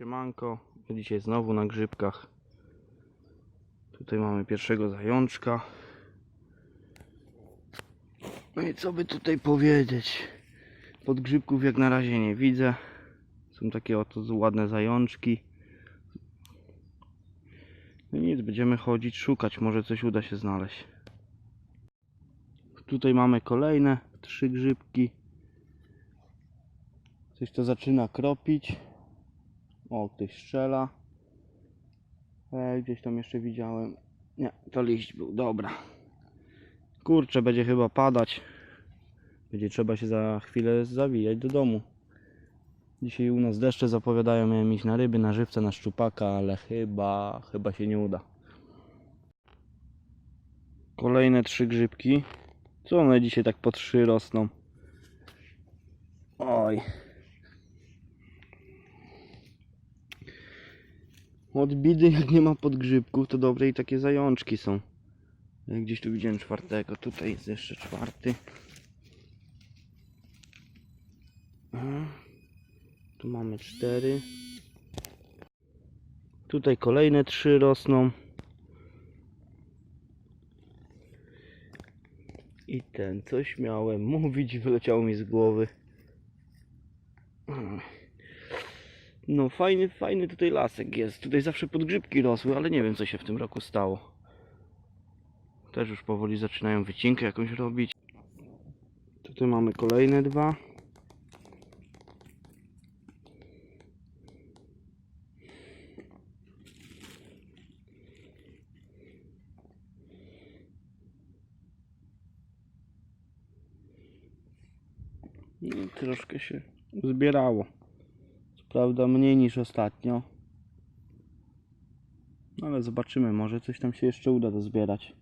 Siemanko, dzisiaj znowu na grzybkach. Tutaj mamy pierwszego zajączka. No i co by tutaj powiedzieć? Podgrzybków jak na razie nie widzę. Są takie oto ładne zajączki. No nic, będziemy chodzić, szukać, może coś uda się znaleźć. Tutaj mamy kolejne trzy grzybki. Coś to zaczyna kropić. O, ktoś strzela. E, gdzieś tam jeszcze widziałem. Nie, to liść był, dobra. Kurczę, będzie chyba padać. Będzie trzeba się za chwilę zawijać do domu. Dzisiaj u nas deszcze zapowiadają, miałem iść na ryby, na żywca, na szczupaka, ale chyba, chyba się nie uda. Kolejne trzy grzybki. Co one dzisiaj tak po trzy rosną? Oj. Od bidy jak nie ma podgrzybków, to dobre i takie zajączki są. Gdzieś tu widziałem czwartego, tutaj jest jeszcze czwarty. Tu mamy cztery. Tutaj kolejne trzy rosną. I ten, coś miałem mówić, wyleciało mi z głowy. No fajny, fajny tutaj lasek jest. Tutaj zawsze podgrzybki rosły, ale nie wiem co się w tym roku stało. Też już powoli zaczynają wycinkę jakąś robić. Tutaj mamy kolejne dwa. No, troszkę się zbierało. Prawda mniej niż ostatnio. No, Ale zobaczymy, może coś tam się jeszcze uda dozbierać.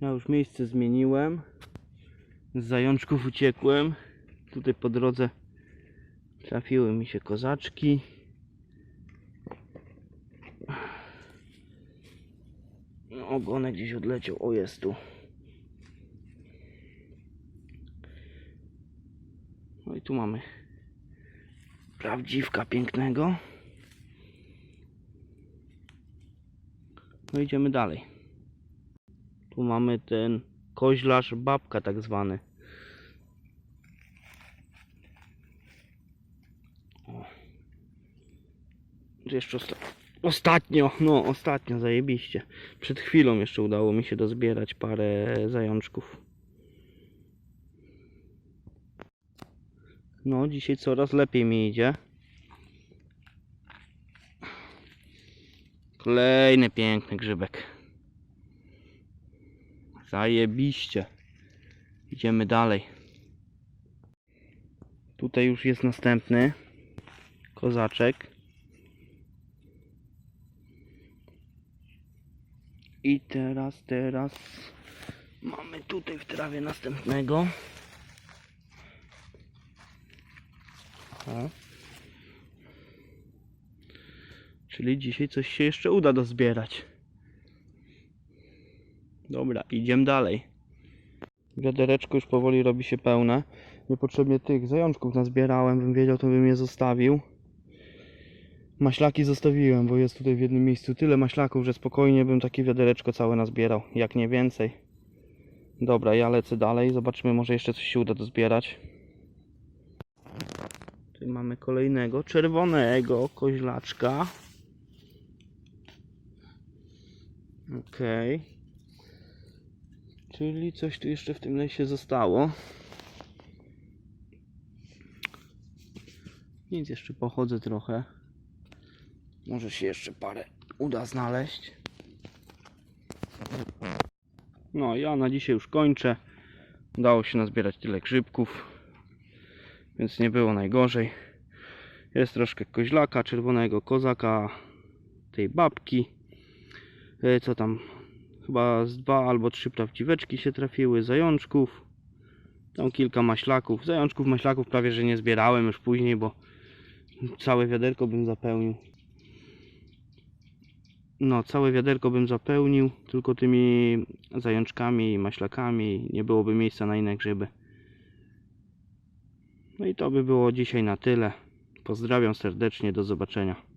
Ja już miejsce zmieniłem. Z zajączków uciekłem. Tutaj po drodze trafiły mi się kozaczki. Ogonek gdzieś odleciał. O, jest tu. No i tu mamy prawdziwka pięknego. No idziemy dalej. Tu mamy ten koźlarz babka tak zwany. O. Jeszcze osta ostatnio, no ostatnio zajebiście. Przed chwilą jeszcze udało mi się dozbierać parę zajączków. No dzisiaj coraz lepiej mi idzie. Kolejny piękny grzybek. Zajebiście. Idziemy dalej. Tutaj już jest następny kozaczek. I teraz, teraz mamy tutaj w trawie następnego. O. Czyli dzisiaj coś się jeszcze uda dozbierać. Dobra, idziemy dalej. Wiadereczko już powoli robi się pełne. Niepotrzebnie tych zajączków nazbierałem, bym wiedział, to bym je zostawił. Maślaki zostawiłem, bo jest tutaj w jednym miejscu tyle maślaków, że spokojnie bym takie wiadereczko całe nazbierał, jak nie więcej. Dobra, ja lecę dalej, zobaczymy, może jeszcze coś się uda dozbierać. Tu mamy kolejnego czerwonego koźlaczka. Okej. Czyli coś tu jeszcze w tym lesie zostało. Nic, jeszcze pochodzę trochę. Może się jeszcze parę uda znaleźć. No, ja na dzisiaj już kończę. Udało się nazbierać tyle grzybków, więc nie było najgorzej. Jest troszkę koźlaka, czerwonego kozaka, tej babki. E, Co tam? Chyba z dwa albo trzy prawdziweczki się trafiły, zajączków. Tam kilka maślaków. Zajączków, maślaków prawie że nie zbierałem już później, bo całe wiaderko bym zapełnił. No, całe wiaderko bym zapełnił, tylko tymi zajączkami i maślakami. Nie byłoby miejsca na inne grzyby. No i to by było dzisiaj na tyle. Pozdrawiam serdecznie, do zobaczenia.